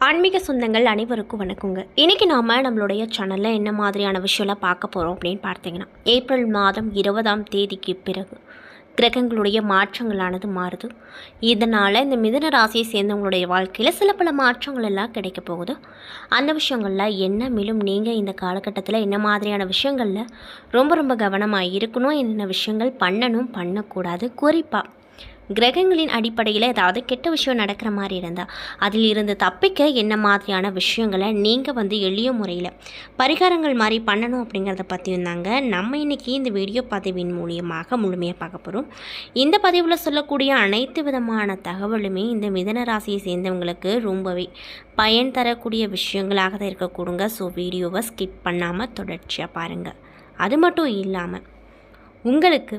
ஆன்மீக சொந்தங்கள் அனைவருக்கும் வணக்கங்க. இன்றைக்கி நாம் நம்மளுடைய சேனலில் என்ன மாதிரியான விஷயம்லாம் பார்க்க போகிறோம் அப்படின்னு பார்த்தீங்கன்னா ஏப்ரல் மாதம் இருபதாம் தேதிக்கு பிறகு கிரகங்களுடைய மாற்றங்களானது மாறுது. இதனால் இந்த மிதுன ராசியை சேர்ந்தவங்களுடைய வாழ்க்கையில் சில பல மாற்றங்கள் எல்லாம் கிடைக்க போகுது. அந்த விஷயங்களில் என்ன மேலும் நீங்கள் இந்த காலகட்டத்தில் என்ன மாதிரியான விஷயங்களில் ரொம்ப ரொம்ப கவனமாக இருக்கணும் என்னென்ன விஷயங்கள் பண்ணணும் பண்ணக்கூடாது குறிப்பாக கிரகங்களின் அடிப்படையில் ஏதாவது கெட்ட விஷயம் நடக்கிற மாதிரி இருந்தால் அதில் இருந்து தப்பிக்க என்ன மாதிரியான விஷயங்களை நீங்கள் வந்து எளிய முறையில் பரிகாரங்கள் மாதிரி பண்ணணும் அப்படிங்கிறத பற்றியும் தாங்க நம்ம இன்றைக்கி இந்த வீடியோ பதிவின் மூலியமாக முழுமையாக பார்க்க போகிறோம் இந்த பதிவில் சொல்லக்கூடிய அனைத்து விதமான தகவலுமே இந்த மிதன ராசியை சேர்ந்தவங்களுக்கு ரொம்பவே பயன் தரக்கூடிய விஷயங்களாக தான் இருக்கக்கூடுங்க. ஸோ வீடியோவை ஸ்கிப் பண்ணாமல் தொடர்ச்சியாக பாருங்கள் அது மட்டும் இல்லாமல் உங்களுக்கு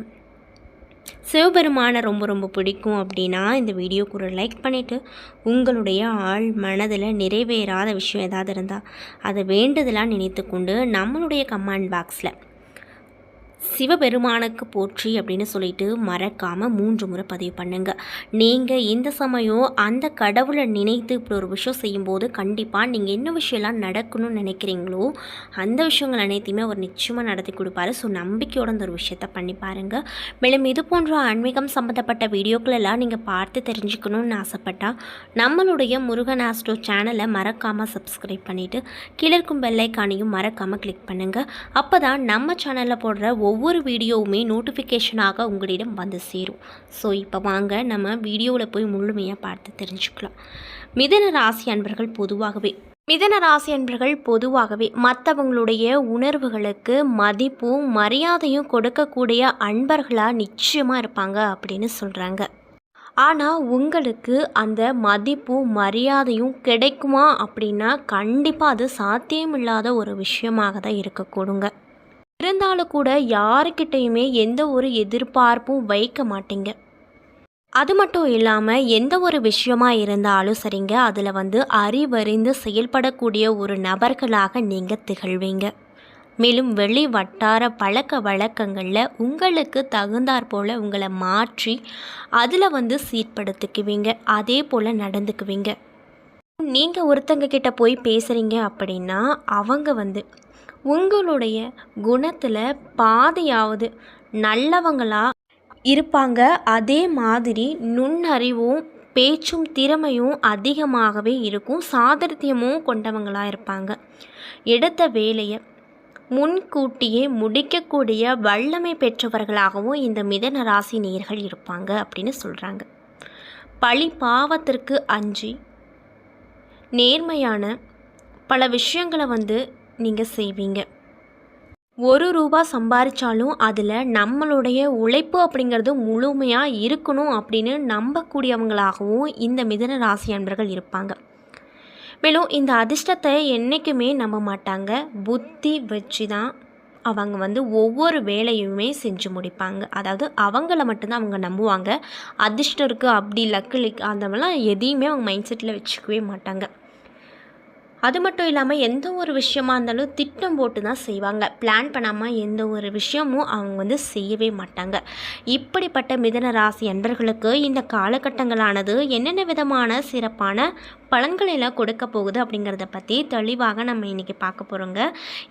சிவபெருமானை ரொம்ப ரொம்ப பிடிக்கும் அப்படின்னா இந்த வீடியோ கூட லைக் பண்ணிவிட்டு உங்களுடைய ஆள் மனதில் நிறைவேறாத விஷயம் ஏதாவது இருந்தால் அதை வேண்டுதலாக நினைத்து கொண்டு நம்மளுடைய கமெண்ட் பாக்ஸில் சிவபெருமானுக்கு போற்றி அப்படின்னு சொல்லிட்டு மறக்காமல் மூன்று முறை பதிவு பண்ணுங்க. நீங்கள் இந்த சமயம் அந்த கடவுளை நினைத்து இப்படி ஒரு விஷயம் செய்யும்போது கண்டிப்பாக நீங்கள் என்ன விஷயம்லாம் நடக்கணும்னு நினைக்கிறீங்களோ அந்த விஷயங்கள் அனைத்தையுமே அவர் நிச்சயமாக நடத்தி கொடுப்பாரு. ஸோ நம்பிக்கையோட அந்த ஒரு விஷயத்த பண்ணி பாருங்கள் மேலும் இது போன்ற ஆன்மீகம் சம்மந்தப்பட்ட வீடியோக்களெல்லாம் நீங்கள் பார்த்து தெரிஞ்சுக்கணும்னு ஆசைப்பட்டால் நம்மளுடைய முருகன் ஆஸ்ட்ரோ சேனலை மறக்காமல் சப்ஸ்கிரைப் பண்ணிவிட்டு கீழே இருக்கும் பெல்லைக்கானையும் மறக்காமல் கிளிக் பண்ணுங்கள் அப்போ தான் நம்ம சேனலில் போடுற ஒவ்வொரு வீடியோவுமே நோட்டிஃபிகேஷனாக உங்களிடம் வந்து சேரும். ஸோ இப்போ வாங்க நம்ம வீடியோவில் போய் முழுமையாக பார்த்து தெரிஞ்சுக்கலாம். மிதன ராசி அன்பர்கள் பொதுவாகவே மிதன ராசி அன்பர்கள் பொதுவாகவே மற்றவங்களுடைய உணர்வுகளுக்கு மதிப்பும் மரியாதையும் கொடுக்கக்கூடிய அன்பர்களாக நிச்சயமாக இருப்பாங்க அப்படின்னு சொல்கிறாங்க ஆனால் உங்களுக்கு அந்த மதிப்பும் மரியாதையும் கிடைக்குமா அப்படின்னா கண்டிப்பாக அது சாத்தியமில்லாத ஒரு விஷயமாக தான் இருக்கக்கூடுங்க. இருந்தாலும் கூட யாருக்கிட்டேயுமே எந்த ஒரு எதிர்பார்ப்பும் வைக்க மாட்டீங்க. அது மட்டும் இல்லாமல் எந்த ஒரு விஷயமா இருந்தாலும் சரிங்க அதில் வந்து அறிவறிந்து செயல்படக்கூடிய ஒரு நபர்களாக நீங்கள் திகழ்வீங்க. மேலும் வெளி வட்டார பழக்க வழக்கங்களில் உங்களுக்கு தகுந்தாற் போல் உங்களை மாற்றி அதில் வந்து சீர்படுத்திக்குவீங்க அதே போல் நடந்துக்குவீங்க. நீங்கள் ஒருத்தங்க கிட்ட போய் பேசுகிறீங்க அப்படின்னா அவங்க வந்து உங்களுடைய குணத்தில் பாதியாவது நல்லவங்களாக இருப்பாங்க. அதே மாதிரி நுண்ணறிவும் பேச்சும் திறமையும் அதிகமாகவே இருக்கும். சாதர்த்தியமும் கொண்டவங்களாக இருப்பாங்க. எடுத்த வேலையை முன்கூட்டியே முடிக்கக்கூடிய வல்லமை பெற்றவர்களாகவும் இந்த மிதன ராசி நேர்கள் இருப்பாங்க அப்படின்னு சொல்கிறாங்க பழி பாவத்திற்கு அஞ்சி நேர்மையான பல விஷயங்களை வந்து நீங்கள் செய்வீங்க. ஒரு ரூபா சம்பாதிச்சாலும் அதில் நம்மளுடைய உழைப்பு அப்படிங்கிறது முழுமையாக இருக்கணும் அப்படின்னு நம்பக்கூடியவங்களாகவும் இந்த மிதன ராசி அன்பர்கள் இருப்பாங்க. மேலும் இந்த அதிர்ஷ்டத்தை என்றைக்குமே நம்ப மாட்டாங்க. புத்தி வச்சு தான் அவங்க வந்து ஒவ்வொரு வேலையுமே செஞ்சு முடிப்பாங்க. அதாவது அவங்கள மட்டும்தான் அவங்க நம்புவாங்க. அதிர்ஷ்டம் இருக்குது அப்படி லக்கு அந்த மாதிரிலாம் எதையுமே அவங்க மைண்ட் செட்டில் வச்சுக்கவே மாட்டாங்க. அது மட்டும் இல்லாமல் எந்த ஒரு விஷயமா இருந்தாலும் திட்டம் போட்டு தான் செய்வாங்க. பிளான் பண்ணாமல் எந்த ஒரு விஷயமும் அவங்க வந்து செய்யவே மாட்டாங்க. இப்படிப்பட்ட மிதன ராசி அன்பர்களுக்கு இந்த காலகட்டங்களானது என்னென்ன விதமான சிறப்பான பலன்களை எல்லாம் கொடுக்க போகுது அப்படிங்கிறத பற்றி தெளிவாக நம்ம இன்றைக்கி பார்க்க போகிறோங்க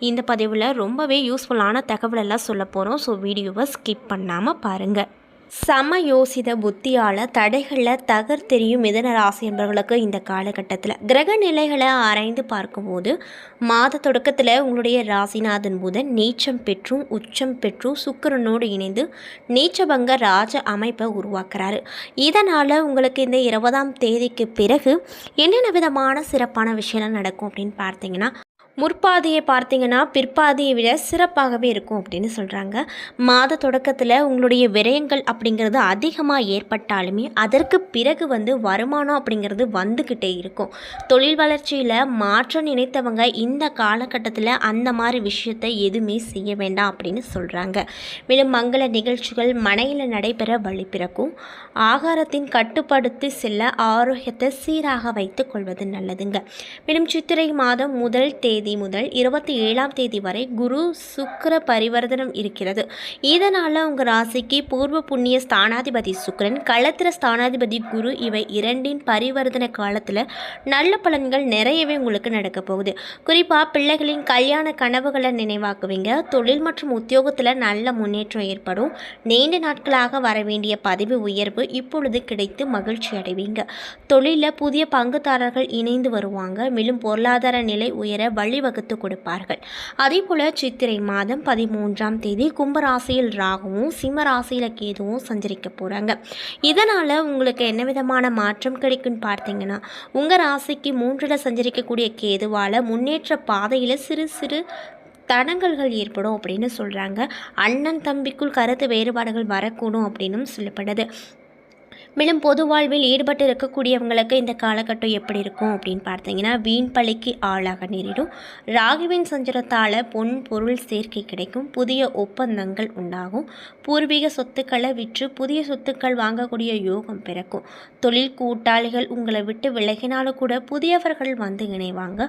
இந்த பதிவில் ரொம்பவே யூஸ்ஃபுல்லான தகவலெல்லாம் சொல்ல போகிறோம் ஸோ வீடியோவை ஸ்கிப் பண்ணாமல் பாருங்கள் சமயோசித புத்தியால் தடைகளில் தகர்த்தெரியும் மிதன ராசி என்பவர்களுக்கு இந்த காலகட்டத்தில் கிரக நிலைகளை ஆராய்ந்து பார்க்கும்போது மாத தொடக்கத்தில் உங்களுடைய ராசிநாதன் புதன் நீச்சம் பெற்றும் உச்சம் பெற்றும் சுக்கரனோடு இணைந்து நீச்சபங்க ராஜ அமைப்பை உருவாக்குறாரு. இதனால் உங்களுக்கு இந்த இருபதாம் தேதிக்கு பிறகு என்னென்ன விதமான சிறப்பான விஷயம்லாம் நடக்கும் அப்படின்னு பார்த்தீங்கன்னா முற்பாதியை பார்த்தீங்கன்னா பிற்பாதியை விட சிறப்பாகவே இருக்கும் அப்படின்னு சொல்கிறாங்க மாத தொடக்கத்தில் உங்களுடைய விரயங்கள் அப்படிங்கிறது அதிகமாக ஏற்பட்டாலுமே அதற்கு பிறகு வந்து வருமானம் அப்படிங்கிறது வந்துக்கிட்டே இருக்கும். தொழில் வளர்ச்சியில் மாற்றம் நினைத்தவங்க இந்த காலகட்டத்தில் அந்த மாதிரி விஷயத்தை எதுவுமே செய்ய வேண்டாம் அப்படின்னு சொல்கிறாங்க மேலும் மங்கள நிகழ்ச்சிகள் மனையில் நடைபெற வழி பிறக்கும். ஆகாரத்தின் கட்டுப்படுத்தி செல்ல ஆரோக்கியத்தை சீராக வைத்துக் கொள்வது நல்லதுங்க. மேலும் சித்திரை மாதம் முதல் தேதி தேதி முதல் இருபத்தி ஏழாம் தேதி வரை குரு சுக்கர பரிவர்த்தனம் இருக்கிறது. இதனால் உங்கள் ராசிக்கு பூர்வ புண்ணிய ஸ்தானாதிபதி சுக்கரன் களத்திர ஸ்தானாதிபதி குரு இவை இரண்டின் பரிவர்த்தன காலத்தில் நல்ல பலன்கள் நிறையவே உங்களுக்கு நடக்க போகுது. குறிப்பாக பிள்ளைகளின் கல்யாண கனவுகளை நினைவாக்குவீங்க. தொழில் மற்றும் உத்தியோகத்தில் நல்ல முன்னேற்றம் ஏற்படும். நீண்ட நாட்களாக வர வேண்டிய பதவி உயர்வு இப்பொழுது கிடைத்து மகிழ்ச்சி அடைவீங்க. தொழிலில் புதிய பங்குதாரர்கள் இணைந்து வருவாங்க. மேலும் பொருளாதார நிலை உயர வழிவகுத்து கொடுப்பார்கள். அதேபோல் சித்திரை மாதம் பதிமூன்றாம் தேதி கும்பராசியில் ராகுவும் சிம்ம ராசியில் கேதுவும் சஞ்சரிக்க போகிறாங்க இதனால் உங்களுக்கு என்ன விதமான மாற்றம் கிடைக்கும்னு பார்த்தீங்கன்னா உங்கள் ராசிக்கு மூன்றில் சஞ்சரிக்கக்கூடிய கேதுவால் முன்னேற்ற பாதையில் சிறு சிறு தடங்கல்கள் ஏற்படும் அப்படின்னு சொல்கிறாங்க அண்ணன் தம்பிக்குள் கருத்து வேறுபாடுகள் வரக்கூடும் அப்படின்னும் சொல்லப்படுது. மேலும் பொது வாழ்வில் ஈடுபட்டு இருக்கக்கூடியவங்களுக்கு இந்த காலகட்டம் எப்படி இருக்கும் அப்படின்னு பார்த்தீங்கன்னா வீண் பழிக்கு ஆளாக நேரிடும். ராகுவின் சஞ்சலத்தால் பொன் பொருள் சேர்க்கை கிடைக்கும். புதிய ஒப்பந்தங்கள் உண்டாகும். பூர்வீக சொத்துக்களை விற்று புதிய சொத்துக்கள் வாங்கக்கூடிய யோகம் பிறக்கும். தொழில் கூட்டாளிகள் உங்களை விட்டு விலகினாலும் கூட புதியவர்கள் வந்து இணைவாங்க.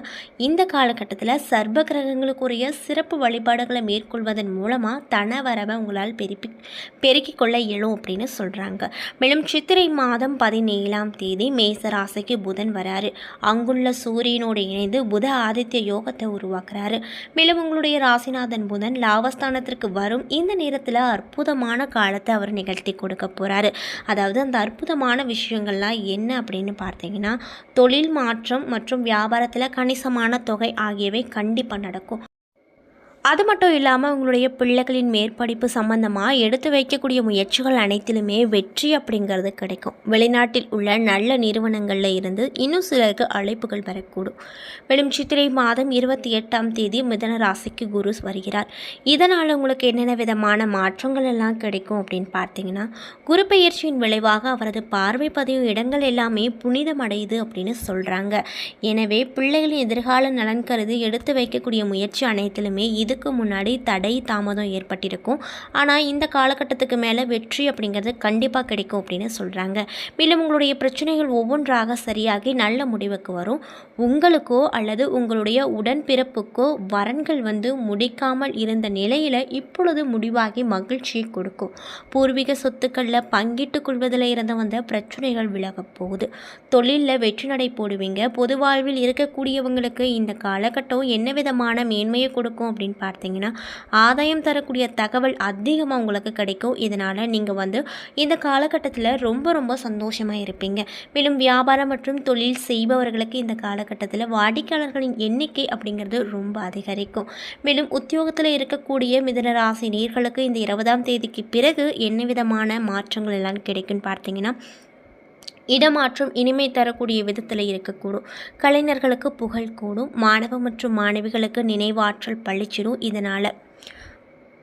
இந்த காலகட்டத்தில் சர்வ கிரகங்களுக்குரிய சிறப்பு வழிபாடுகளை மேற்கொள்வதன் மூலமாக தன வரவை உங்களால் பெருப்பி பெருக்கிக் கொள்ள இயலும் அப்படின்னு சொல்கிறாங்க மேலும் சித்திர மாதம் பதினேழாம் தேதி மேசராசிக்கு புதன் வராரு. அங்குள்ள சூரியனோடு இணைந்து புத ஆதித்ய யோகத்தை உருவாக்குறாரு. மேலும் உங்களுடைய ராசிநாதன் புதன் லாபஸ்தானத்திற்கு வரும் இந்த நேரத்தில் அற்புதமான காலத்தை அவர் நிகழ்த்தி கொடுக்க போகிறாரு அதாவது அந்த அற்புதமான விஷயங்கள்லாம் என்ன அப்படின்னு பார்த்தீங்கன்னா தொழில் மாற்றம் மற்றும் வியாபாரத்தில் கணிசமான தொகை ஆகியவை கண்டிப்பாக நடக்கும். அது மட்டும் இல்லாமல் உங்களுடைய பிள்ளைகளின் மேற்படிப்பு சம்பந்தமாக எடுத்து வைக்கக்கூடிய முயற்சிகள் அனைத்திலுமே வெற்றி அப்படிங்கிறது கிடைக்கும். வெளிநாட்டில் உள்ள நல்ல நிறுவனங்களில் இருந்து இன்னும் சிலருக்கு அழைப்புகள் வரக்கூடும். மேலும் சித்திரை மாதம் இருபத்தி எட்டாம் தேதி மிதன ராசிக்கு குரு வருகிறார். இதனால் உங்களுக்கு என்னென்ன விதமான மாற்றங்கள் எல்லாம் கிடைக்கும் அப்படின்னு பார்த்தீங்கன்னா குரு பயிற்சியின் விளைவாக அவரது பார்வை பதிவு இடங்கள் எல்லாமே புனிதமடையுது அப்படின்னு சொல்கிறாங்க எனவே பிள்ளைகளின் எதிர்கால நலன் கருதி எடுத்து வைக்கக்கூடிய முயற்சி அனைத்திலுமே இது இதுக்கு முன்னாடி தடை தாமதம் ஏற்பட்டிருக்கும். ஆனால் இந்த காலகட்டத்துக்கு மேலே வெற்றி அப்படிங்கிறது கண்டிப்பாக கிடைக்கும் அப்படின்னு சொல்கிறாங்க மேலும் உங்களுடைய பிரச்சனைகள் ஒவ்வொன்றாக சரியாகி நல்ல முடிவுக்கு வரும். உங்களுக்கோ அல்லது உங்களுடைய உடன்பிறப்புக்கோ வரன்கள் வந்து முடிக்காமல் இருந்த நிலையில் இப்பொழுது முடிவாகி மகிழ்ச்சியை கொடுக்கும். பூர்வீக சொத்துக்களில் பங்கிட்டு கொள்வதில் இருந்து வந்த பிரச்சனைகள் விலகப் போகுது. தொழிலில் வெற்றி நடை போடுவீங்க. பொது வாழ்வில் இருக்கக்கூடியவங்களுக்கு இந்த காலகட்டம் என்ன விதமான மேன்மையை கொடுக்கும் அப்படின்னு பார்த்தீங்கன்னா ஆதாயம் தரக்கூடிய தகவல் அதிகமாக உங்களுக்கு கிடைக்கும். இதனால் நீங்கள் வந்து இந்த காலகட்டத்தில் ரொம்ப ரொம்ப சந்தோஷமாக இருப்பீங்க. மேலும் வியாபாரம் மற்றும் தொழில் செய்பவர்களுக்கு இந்த காலகட்டத்தில் வாடிக்கையாளர்களின் எண்ணிக்கை அப்படிங்கிறது ரொம்ப அதிகரிக்கும். மேலும் உத்தியோகத்தில் இருக்கக்கூடிய மிதன ராசி நேர்களுக்கு இந்த இருபதாம் தேதிக்கு பிறகு என்ன விதமான மாற்றங்கள் எல்லாம் கிடைக்குன்னு பார்த்தீங்கன்னா இடமாற்றம் இனிமை தரக்கூடிய விதத்தில் இருக்கக்கூடும். கலைஞர்களுக்கு புகழ் கூடும். மாணவ மற்றும் மாணவிகளுக்கு நினைவாற்றல் பழிச்சிடும் இதனால்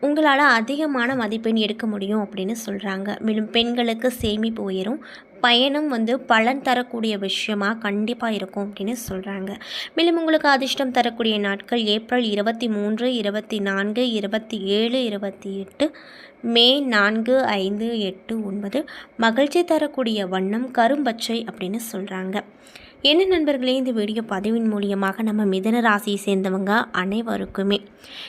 உங்களால் அதிகமான மதிப்பெண் எடுக்க முடியும் அப்படின்னு சொல்கிறாங்க மேலும் பெண்களுக்கு சேமிப்பு உயரும். பயணம் வந்து பலன் தரக்கூடிய விஷயமாக கண்டிப்பாக இருக்கும் அப்படின்னு சொல்கிறாங்க மேலும் உங்களுக்கு அதிர்ஷ்டம் தரக்கூடிய நாட்கள் ஏப்ரல் இருபத்தி மூன்று இருபத்தி நான்கு இருபத்தி ஏழு இருபத்தி எட்டு மே நான்கு ஐந்து எட்டு ஒன்பது மகிழ்ச்சி தரக்கூடிய வண்ணம் கரும்பச்சை அப்படின்னு சொல்கிறாங்க என்ன நண்பர்களே இந்த வீடியோ பதிவின் மூலியமாக நம்ம மிதன ராசியை சேர்ந்தவங்க அனைவருக்குமே.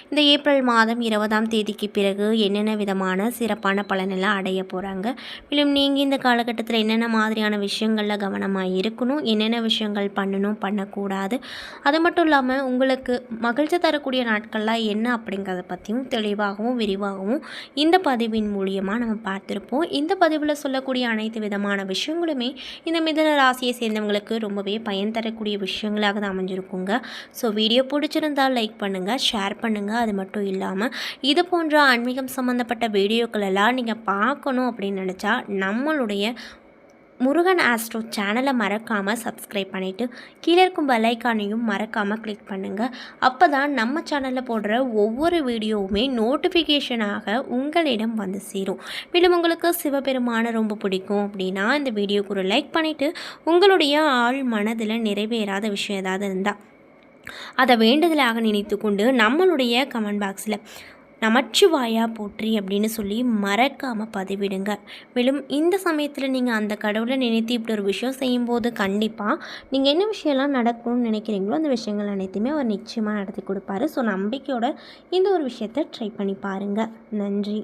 இந்த ஏப்ரல் மாதம் இருபதாம் தேதிக்கு பிறகு என்னென்ன விதமான சிறப்பான பலனெல்லாம் அடைய போகிறாங்க மேலும் நீங்கள் இந்த காலகட்டத்தில் என்னென்ன மாதிரியான விஷயங்களில் கவனமாக இருக்கணும்? என்னென்ன விஷயங்கள் பண்ணணும்? பண்ணக்கூடாது? அது மட்டும் இல்லாமல் உங்களுக்கு மகிழ்ச்சி தரக்கூடிய நாட்கள்லாம் என்ன அப்படிங்கிறத பற்றியும் தெளிவாகவும் விரிவாகவும் இந்த பதிவின் மூலியமாக நம்ம பார்த்துருப்போம். இந்த பதிவில் சொல்லக்கூடிய அனைத்து விதமான விஷயங்களுமே இந்த மிதன ராசியை சேர்ந்தவங்களுக்கு ரொம்ப ரொம்பவே பயன் தரக்கூடிய விஷயங்களாக தான் அமைஞ்சிருக்குங்க. ஸோ வீடியோ பிடிச்சிருந்தால் லைக் பண்ணுங்கள் ஷேர் பண்ணுங்கள் அது மட்டும் இல்லாமல் இது போன்ற ஆன்மீகம் சம்மந்தப்பட்ட வீடியோக்கள் எல்லாம் நீங்கள் பார்க்கணும் அப்படின்னு நினச்சா நம்மளுடைய முருகன் ஆஸ்ட்ரோ சேனலை மறக்காமல் சப்ஸ்கிரைப் பண்ணிவிட்டு கீழே இருக்கும் பெல்லைக்கானையும் மறக்காமல் கிளிக் பண்ணுங்கள் அப்போ தான் நம்ம சேனலில் போடுற ஒவ்வொரு வீடியோவுமே நோட்டிஃபிகேஷனாக உங்களிடம் வந்து சேரும். மேலும் உங்களுக்கு சிவபெருமானை ரொம்ப பிடிக்கும் அப்படின்னா இந்த வீடியோக்கு ஒரு லைக் பண்ணிவிட்டு உங்களுடைய ஆள் மனதில் நிறைவேறாத விஷயம் ஏதாவது இருந்தால் அதை வேண்டுதலாக நினைத்து கொண்டு நம்மளுடைய கமெண்ட் பாக்ஸில் நமச்சிவாயா போற்றி அப்படின்னு சொல்லி மறக்காமல் பதிவிடுங்க. மேலும் இந்த சமயத்தில் நீங்கள் அந்த கடவுளை நினைத்து இப்படி ஒரு விஷயம் செய்யும்போது கண்டிப்பாக நீங்கள் என்ன விஷயம்லாம் நடக்கணும்னு நினைக்கிறீங்களோ அந்த விஷயங்கள் அனைத்தையுமே அவர் நிச்சயமாக நடத்தி கொடுப்பாரு. ஸோ நம்பிக்கையோட இந்த ஒரு விஷயத்தை ட்ரை பண்ணி பாருங்கள் நன்றி.